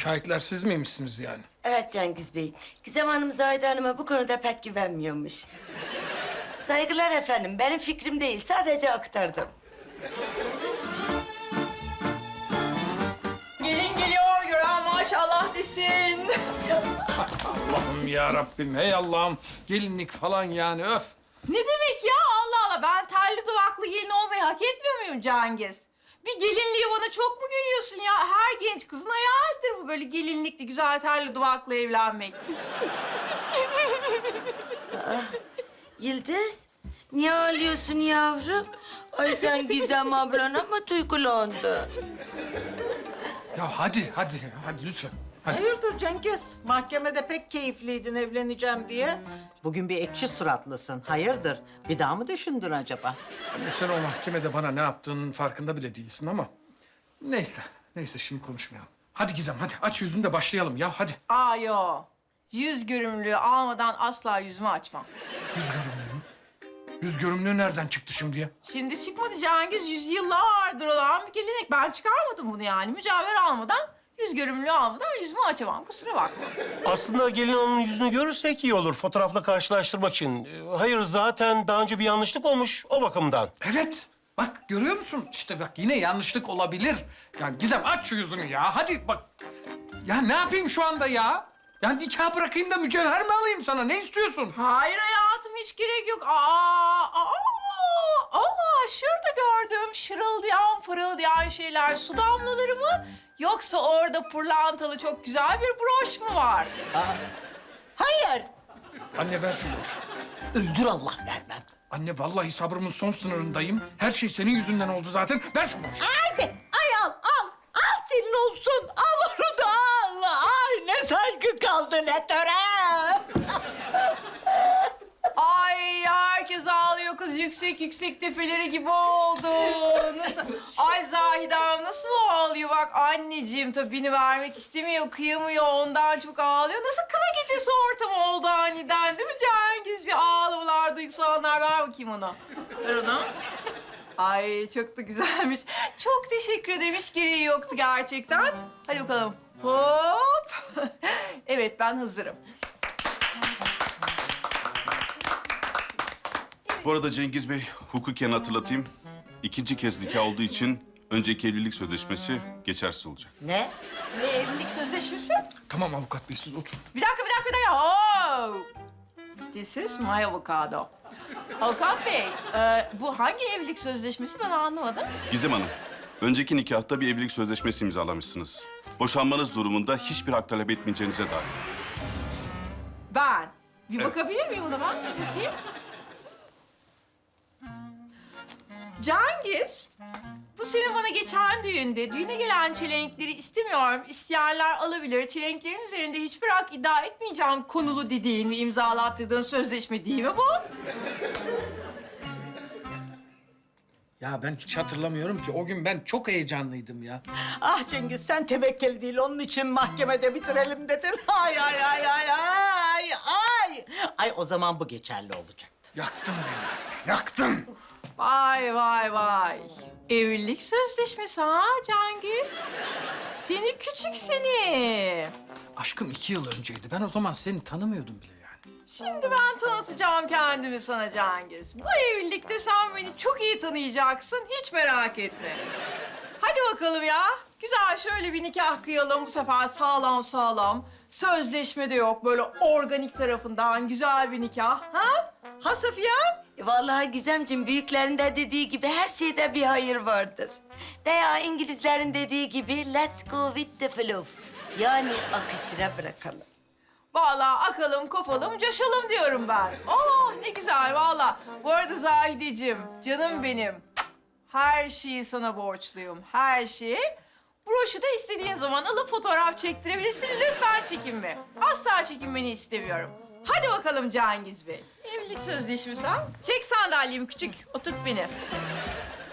Şahitler siz miymişsiniz yani? Evet Cengiz Bey. Gizem Hanım Zahide Hanım'a bu konuda pek güvenmiyormuş. Saygılar efendim. Benim fikrim değil. Sadece aktardım. Gelin geliyor gören maşallah desin. Allah'ım ya Rabbim, hey Allah'ım. Gelinlik falan yani öf. ne demek ya Allah Allah ben terli duvaklı gelin olmayı hak etmiyor muyum Cengiz? Bir gelinliği bana çok mu görüyorsun ya? Her genç kızın hayalidir bu böyle gelinlikli güzel terli duvaklı evlenmek. Yıldız, niye ağlıyorsun yavrum? Ay sen Gizem ablana mı duygulandın? Ya hadi, hadi, hadi lütfen. Hayırdır Cengiz? Mahkemede pek keyifliydin evleneceğim diye. Bugün bir ekşi suratlısın. Hayırdır? Bir daha mı düşündün acaba? Anne sen o mahkemede bana ne yaptığının farkında bile değilsin ama... Neyse, neyse şimdi konuşmayalım. Hadi Gizem, hadi aç yüzünü de başlayalım ya, hadi. Aa yo. Yüz görümlüğü almadan asla yüzümü açmam. Yüz görümlüğü mü? Yüz görümlüğü nereden çıktı şimdi ya? Şimdi çıkmadı Cengiz. Yüzyıllardır olan bir gelenek. Ben çıkarmadım bunu yani. Mücevher almadan, yüz görümlüğü almadan yüzümü açamam. Kusura bakma. Aslında gelin hanımın yüzünü görürsek iyi olur fotoğrafla karşılaştırmak için. Ee, Hayır zaten daha önce bir yanlışlık olmuş o bakımdan. Evet. Bak görüyor musun? İşte bak yine yanlışlık olabilir. Yani Gizem aç şu yüzünü ya. Hadi bak. Ya ne yapayım şu anda ya? Ya nikah bırakayım da mücevher mi alayım sana? Ne istiyorsun? Hayır hayatım hiç gerek yok. Aa, aa, aa, şurada gördüğüm şırıldayan fırıldayan şeyler su damlaları mı? Yoksa orada pırlantalı çok güzel bir broş mu var? Hayır. Anne ver şu broş. Öldür Allah vermem. Anne vallahi sabrımın son sınırındayım. Her şey senin yüzünden oldu zaten. Ver şu broşu. Ay, ay al, al. Al senin olsun. Al onu da al. Ay ne saygı kaldı ne töre. Ay herkes ağlıyor kız yüksek yüksek tepeleri gibi oldu. Nasıl? Ay Zahidem nasıl ağlıyor bak anneciğim tabii vermek istemiyor kıyamıyor ondan çok ağlıyor. Nasıl kına gecesi ortamı oldu aniden değil mi Cengiz? Bir ağlamalar duygusalanlar ver bakayım onu. Ver onu. Ay çok da güzelmiş. Çok teşekkür ederim. Hiç gereği yoktu gerçekten. Hadi bakalım. Hop. evet ben hazırım. Bu arada Cengiz Bey, hukuken hatırlatayım. İkinci kez nikah olduğu için önceki evlilik sözleşmesi geçersiz olacak. Ne? Ne evlilik sözleşmesi? Tamam avukat bey siz oturun. Bir dakika, bir dakika, bir dakika. Oh! This is my avocado. Avukat Bey, e, bu hangi evlilik sözleşmesi ben anlamadım. Gizem Hanım, önceki nikahta bir evlilik sözleşmesi imzalamışsınız. Boşanmanız durumunda hiçbir hak talep etmeyeceğinize dair. Ben. Bir Evet. bakabilir miyim ona ben? Bakayım. Cengiz, bu senin bana geçen düğünde, düğüne gelen çelenkleri istemiyorum, isteyenler alabilir. Çelenklerin üzerinde hiçbir hak iddia etmeyeceğim konulu dediğin ve imzalattırdığın sözleşme değil mi bu? Ya ben hiç hatırlamıyorum ki. O gün ben çok heyecanlıydım ya. Ah Cengiz sen tevekkeli değil onun için mahkemede bitirelim dedin. Ay ay ay ay ay ay. Ay o zaman bu geçerli olacaktı. Yaktın beni yaktın. Vay vay vay. Evlilik sözleşmesi ha Cengiz? Seni küçük seni. Aşkım iki yıl önceydi. Ben o zaman seni tanımıyordum bile yani. Şimdi ben tanıtacağım kendimi sana Cengiz. Bu evlilikte sen beni çok iyi tanıyacaksın. Hiç merak etme. Hadi bakalım ya. Güzel şöyle bir nikah kıyalım. Bu sefer sağlam sağlam. Sözleşme de yok. Böyle organik tarafından güzel bir nikah. Ha? Ha Safiye'm? E, Vallahi Gizemciğim büyüklerin de dediği gibi her şeyde bir hayır vardır. Veya İngilizlerin dediği gibi let's go with the flow. Yani akışına bırakalım. Vallahi akalım, kopalım, coşalım diyorum ben. Oh ne güzel vallahi. Bu arada Zahideciğim, canım benim. Her şeyi sana borçluyum, her şeyi. Broşu da istediğin zaman alıp fotoğraf çektirebilirsin. Lütfen çekinme. Asla çekinmeni istemiyorum. Hadi bakalım Cengiz Bey. Evlilik sözleşmesi ha? Çek sandalyemi küçük, oturt beni.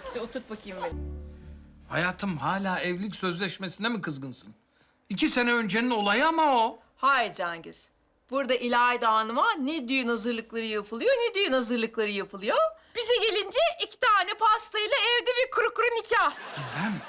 İşte oturt bakayım beni. Hayatım hala evlilik sözleşmesine mi kızgınsın? İki sene öncenin olayı ama o. Hayır Cengiz. Burada İlayda Hanım'a ne düğün hazırlıkları yapılıyor, ne düğün hazırlıkları yapılıyor. Bize gelince iki tane pastayla evde bir kuru kuru nikah. Gizem,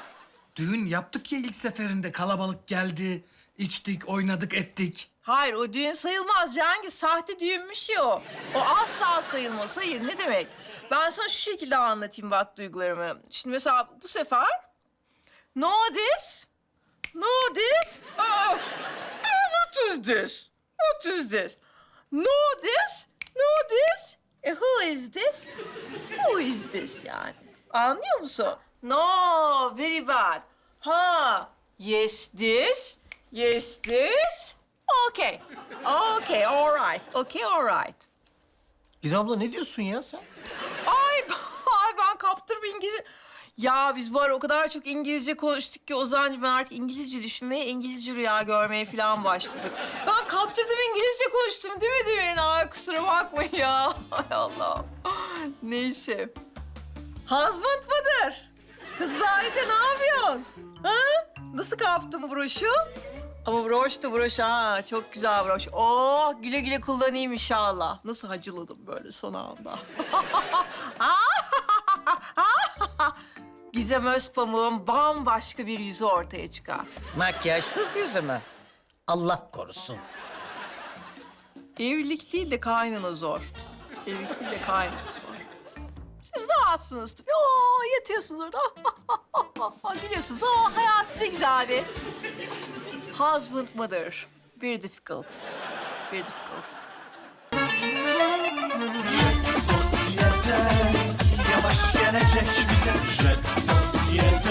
düğün yaptık ya ilk seferinde kalabalık geldi. içtik, oynadık, ettik. Hayır o düğün sayılmaz Cengiz. Sahte düğünmüş ya o. O asla sayılmaz. Hayır ne demek? Ben sana şu şekilde anlatayım bak duygularımı. Şimdi mesela bu sefer... No this. No this. What is this? What is this? No this. No this. E, who is this? Who is this yani? Anlıyor musun? No, very bad. Ha, yes this. Yes this. Okay. Okay, all right. Okay, all right. Gizem abla ne diyorsun ya sen? Ay, ay ben kaptırım İngilizce. Ya biz var o kadar çok İngilizce konuştuk ki Ozan'cığım ben artık İngilizce düşünmeye, İngilizce rüya görmeye falan başladık. Ben kaptırdım İngilizce konuştum değil mi demin? Ay kusura bakmayın ya. Ay Allah. Neyse. Husband mıdır? Kız Zahide ne yapıyorsun? Ha? Nasıl kaptın broşu? Ama broş da broş ha. Çok güzel broş. Oh güle güle kullanayım inşallah. Nasıl hacıladım böyle son anda. Gizem Özpamuk'un bambaşka bir yüzü ortaya çıkar. Makyajsız yüzü mü? Allah korusun. Evlilik değil de kaynana zor. Evlilik değil de kaynana zor. Siz rahatsınız tabii. Oo, yatıyorsunuz orada. Ah, ah, ah, gülüyorsunuz. Oh, hayat size güzel abi. Husband, mother. Very difficult. Very difficult. Sosyete yavaş gelecek bize. Red sosyete.